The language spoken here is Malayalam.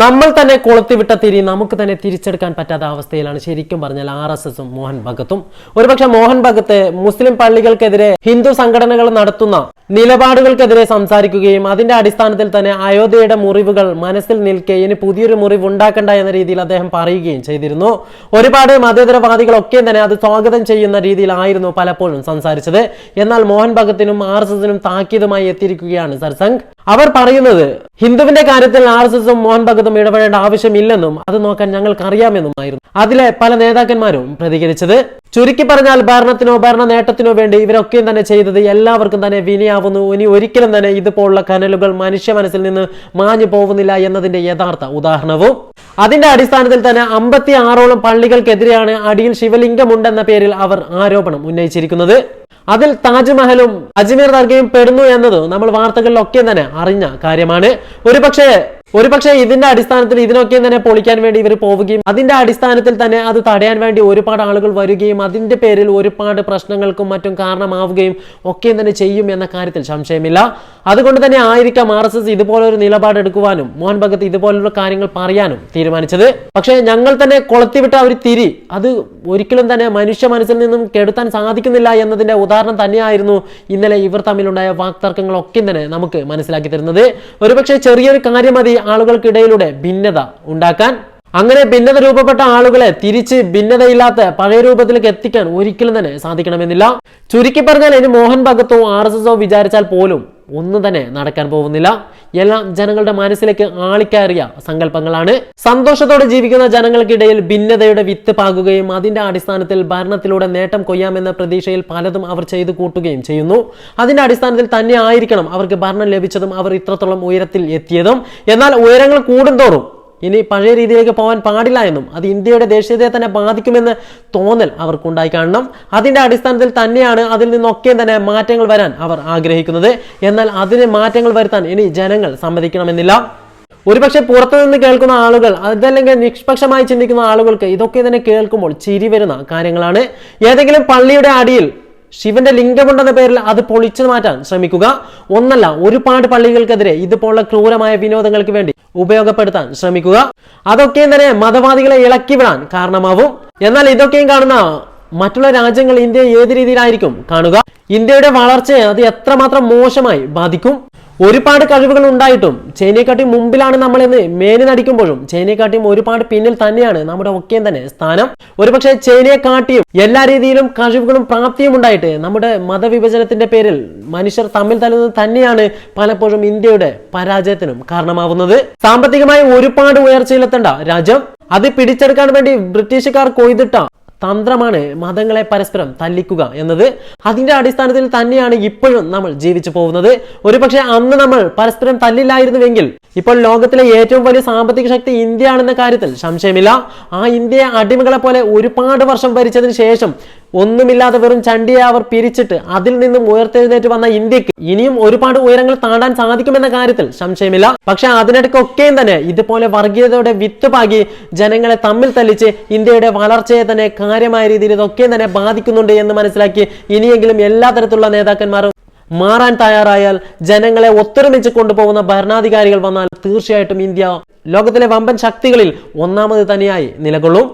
നമ്മൾ തന്നെ കൊളുത്തിവിട്ട തിരി നമുക്ക് തന്നെ തിരിച്ചെടുക്കാൻ പറ്റാത്ത അവസ്ഥയിലാണ് ശരിക്കും പറഞ്ഞാൽ ആർ എസ് എസും മോഹൻ ഭഗത്തും. ഒരുപക്ഷെ മോഹൻ ഭഗത്ത് മുസ്ലിം പള്ളികൾക്കെതിരെ ഹിന്ദു സംഘടനകൾ നടത്തുന്ന നിലപാടുകൾക്കെതിരെ സംസാരിക്കുകയും അതിന്റെ അടിസ്ഥാനത്തിൽ തന്നെ അയോധ്യയുടെ മുറിവുകൾ മനസ്സിൽ നിൽക്കെ ഇനി പുതിയൊരു മുറിവ് ഉണ്ടാക്കണ്ട എന്ന രീതിയിൽ അദ്ദേഹം പറയുകയും ചെയ്തിരുന്നു. ഒരുപാട് മതേതരവാദികളൊക്കെ തന്നെ അത് സ്വാഗതം ചെയ്യുന്ന രീതിയിലായിരുന്നു പലപ്പോഴും സംസാരിച്ചത്. എന്നാൽ മോഹൻ ഭഗത്തിനും ആർ എസ് എസിനും താക്കീതുമായി എത്തിയിരിക്കുകയാണ് സർസംഘ് അവർ പറയുന്നത് ഹിന്ദുവിന്റെ കാര്യത്തിൽ ആർ എസ് എസും മോഹൻ ഭഗത്തും ഇടപെടേണ്ട ആവശ്യമില്ലെന്നും അത് നോക്കാൻ ഞങ്ങൾക്ക് അറിയാമെന്നുമായിരുന്നു അതിലെ പല നേതാക്കന്മാരും പ്രതികരിച്ചത് ചുരുക്കി പറഞ്ഞാൽ ഭരണത്തിനോ ഭരണ നേട്ടത്തിനോ വേണ്ടി ഇവരൊക്കെയും തന്നെ ചെയ്തത് എല്ലാവർക്കും തന്നെ വിനിയാവുന്നു. ഇനി ഒരിക്കലും തന്നെ ഇതുപോലുള്ള കനലുകൾ മനുഷ്യ മനസ്സിൽ നിന്ന് മാഞ്ഞു പോകുന്നില്ല എന്നതിന്റെ യഥാർത്ഥ ഉദാഹരണവും. അതിന്റെ അടിസ്ഥാനത്തിൽ തന്നെ അമ്പത്തി ആറോളം പള്ളികൾക്കെതിരെയാണ് അടിയിൽ ശിവലിംഗമുണ്ടെന്ന പേരിൽ അവർ ആരോപണം ഉന്നയിച്ചിരിക്കുന്നത്. അതിൽ താജ്മഹലും അജ്മീർ ദർഗയും പെടുന്നു എന്നത് നമ്മൾ വാർത്തകളിലൊക്കെ തന്നെ അറിഞ്ഞ കാര്യമാണ്. ഒരുപക്ഷെ ഒരുപക്ഷെ ഇതിന്റെ അടിസ്ഥാനത്തിൽ ഇതിനൊക്കെ തന്നെ പൊളിക്കാൻ വേണ്ടി ഇവർ പോവുകയും അതിന്റെ അടിസ്ഥാനത്തിൽ തന്നെ അത് തടയാൻ വേണ്ടി ഒരുപാട് ആളുകൾ വരികയും അതിന്റെ പേരിൽ ഒരുപാട് പ്രശ്നങ്ങൾക്കും മറ്റും കാരണമാവുകയും ഒക്കെ തന്നെ ചെയ്യും എന്ന കാര്യത്തിൽ സംശയമില്ല. അതുകൊണ്ട് തന്നെ ആയിരിക്കാം ആർ എസ് എസ് ഇതുപോലൊരു നിലപാടെടുക്കുവാനും മോഹൻ ഭഗത് ഇതുപോലുള്ള കാര്യങ്ങൾ പറയാനും തീരുമാനിച്ചത്. പക്ഷേ ഞങ്ങൾ തന്നെ കൊളത്തിവിട്ട ഒരു തിരി അത് ഒരിക്കലും തന്നെ മനുഷ്യ മനസ്സിൽ നിന്നും കെടുത്താൻ സാധിക്കുന്നില്ല എന്നതിന്റെ ഉദാഹരണം തന്നെയായിരുന്നു ഇന്നലെ ഇവർ തമ്മിലുണ്ടായ വാക്തർക്കങ്ങളൊക്കെ തന്നെ നമുക്ക് മനസ്സിലാക്കി തരുന്നത്. ഒരുപക്ഷെ ചെറിയൊരു കാര്യം മതി ആളുകൾക്കിടയിലൂടെ ഭിന്നത ഉണ്ടാക്കാൻ അങ്ങനെ ഭിന്നത രൂപപ്പെട്ട ആളുകളെ തിരിച്ച് ഭിന്നതയില്ലാത്ത പഴയ രൂപത്തിലേക്ക് എത്തിക്കാൻ ഒരിക്കലും തന്നെ സാധിക്കണമെന്നില്ല. ചുരുക്കി പറഞ്ഞാൽ ഇനി മോഹൻ ഭഗത്തോ ആർ എസ് എസോ വിചാരിച്ചാൽ പോലും ഒന്നും തന്നെ നടക്കാൻ പോകുന്നില്ല. എല്ലാം ജനങ്ങളുടെ മനസ്സിലേക്ക് ആളിക്കയറിയ സങ്കല്പങ്ങളാണ്. സന്തോഷത്തോടെ ജീവിക്കുന്ന ജനങ്ങൾക്കിടയിൽ ഭിന്നതയുടെ വിത്ത് പാകുകയും അതിന്റെ അടിസ്ഥാനത്തിൽ ഭരണത്തിലൂടെ നേട്ടം കൊയ്യാമെന്ന പ്രതീക്ഷയിൽ പലതും അവർ ചെയ്തു കൂട്ടുകയും ചെയ്യുന്നു. അതിന്റെ അടിസ്ഥാനത്തിൽ തന്നെ ആയിരിക്കണം അവർക്ക് ഭരണം ലഭിച്ചതും അവർ ഇത്രത്തോളം ഉയരത്തിൽ എത്തിയതും. എന്നാൽ ഉയരങ്ങൾ കൂടുന്തോറും ഇനി പഴയ രീതിയിലേക്ക് പോകാൻ പാടില്ല എന്നും അത് ഇന്ത്യയുടെ ദേശീയതയെ തന്നെ ബാധിക്കുമെന്ന് തോന്നൽ അവർക്കുണ്ടായി കാണണം. അതിന്റെ അടിസ്ഥാനത്തിൽ തന്നെയാണ് അതിൽ നിന്നൊക്കെ തന്നെ മാറ്റങ്ങൾ വരാൻ അവർ ആഗ്രഹിക്കുന്നത്. എന്നാൽ അതിന് മാറ്റങ്ങൾ വരുത്താൻ ഇനി ജനങ്ങൾ സമ്മതിക്കണമെന്നില്ല. ഒരുപക്ഷെ പുറത്തുനിന്ന് കേൾക്കുന്ന ആളുകൾ അതല്ലെങ്കിൽ നിഷ്പക്ഷമായി ചിന്തിക്കുന്ന ആളുകൾക്ക് ഇതൊക്കെ തന്നെ കേൾക്കുമ്പോൾ ചിരി വരുന്ന കാര്യങ്ങളാണ്. ഏതെങ്കിലും പള്ളിയുടെ അടിയിൽ ശിവന്റെ ലിംഗമുണ്ടെന്ന പേരിൽ അത് പൊളിച്ചു മാറ്റാൻ ശ്രമിക്കുക. ഒന്നല്ല ഒരുപാട് പള്ളികൾക്കെതിരെ ഇതുപോലുള്ള ക്രൂരമായ വിനോദങ്ങൾക്ക് വേണ്ടി ഉപയോഗപ്പെടുത്താൻ ശ്രമിക്കുക. അതൊക്കെയും തന്നെ മതവാദികളെ ഇളക്കി വിടാൻ കാരണമാവും. എന്നാൽ ഇതൊക്കെയും കാണുന്ന മറ്റുള്ള രാജ്യങ്ങൾ ഇന്ത്യ ഏത് രീതിയിലായിരിക്കും കാണുക? ഇന്ത്യയുടെ വളർച്ചയെ അത് എത്രമാത്രം മോശമായി ബാധിക്കും? ഒരുപാട് കഴിവുകൾ ഉണ്ടായിട്ടും ചൈനയെക്കാട്ടി മുമ്പിലാണ് നമ്മൾ ഇന്ന് മേനി നടിക്കുമ്പോഴും ചൈനയെക്കാട്ടിയും ഒരുപാട് പിന്നിൽ തന്നെയാണ് നമ്മുടെ ഒക്കെയും തന്നെ സ്ഥാനം. ഒരുപക്ഷെ ചൈനയെക്കാട്ടിയും എല്ലാ രീതിയിലും കഴിവുകളും പ്രാപ്തിയും ഉണ്ടായിട്ട് നമ്മുടെ മതവിഭജനത്തിന്റെ പേരിൽ മനുഷ്യർ തമ്മിൽ തല്ലുന്നത് തന്നെയാണ് പലപ്പോഴും ഇന്ത്യയുടെ പരാജയത്തിനും കാരണമാവുന്നത്. സാമ്പത്തികമായി ഒരുപാട് ഉയർച്ചയിലെത്തേണ്ട രാജ്യം അത് പിടിച്ചെടുക്കാൻ വേണ്ടി ബ്രിട്ടീഷുകാർ കൊയ്തിട്ട തന്ത്രമാണ് മതങ്ങളെ പരസ്പരം തല്ലിക്കുക എന്നത്. അതിന്റെ അടിസ്ഥാനത്തിൽ തന്നെയാണ് ഇപ്പോഴും നമ്മൾ ജീവിച്ചു പോകുന്നത്. ഒരുപക്ഷെ അന്ന് നമ്മൾ പരസ്പരം തല്ലില്ലായിരുന്നുവെങ്കിൽ ഇപ്പോൾ ലോകത്തിലെ ഏറ്റവും വലിയ സാമ്പത്തിക ശക്തി ഇന്ത്യയാണെന്ന കാര്യത്തിൽ സംശയമില്ല. ആ ഇന്ത്യയെ അടിമകളെ പോലെ ഒരുപാട് വർഷം ഭരിച്ചതിന് ശേഷം ഒന്നുമില്ലാതെ വെറും ചണ്ടിയെ അവർ പിരിച്ചിട്ട് അതിൽ നിന്നും ഉയർത്തെഴുന്നേറ്റ് വന്ന ഇന്ത്യയ്ക്ക് ഇനിയും ഒരുപാട് ഉയരങ്ങൾ താണ്ടാൻ സാധിക്കുമെന്ന കാര്യത്തിൽ സംശയമില്ല. പക്ഷെ അതിനിടയ്ക്കൊക്കെയും തന്നെ ഇതുപോലെ വർഗീയതയുടെ വിത്ത് പാകി ജനങ്ങളെ തമ്മിൽ തല്ലിച്ച് ഇന്ത്യയുടെ വളർച്ചയെ തന്നെ കാര്യമായ രീതിയിൽ ഇതൊക്കെയും തന്നെ ബാധിക്കുന്നുണ്ട് എന്ന് മനസ്സിലാക്കി ഇനിയെങ്കിലും എല്ലാ തരത്തിലുള്ള നേതാക്കന്മാരും മാറാൻ തയ്യാറായാൽ ജനങ്ങളെ ഒത്തൊരുമിച്ച് കൊണ്ടുപോകുന്ന ഭരണാധികാരികൾ വന്നാൽ തീർച്ചയായിട്ടും ഇന്ത്യ ലോകത്തിലെ വമ്പൻ ശക്തികളിൽ ഒന്നാമത് തന്നെയായി നിലകൊള്ളും.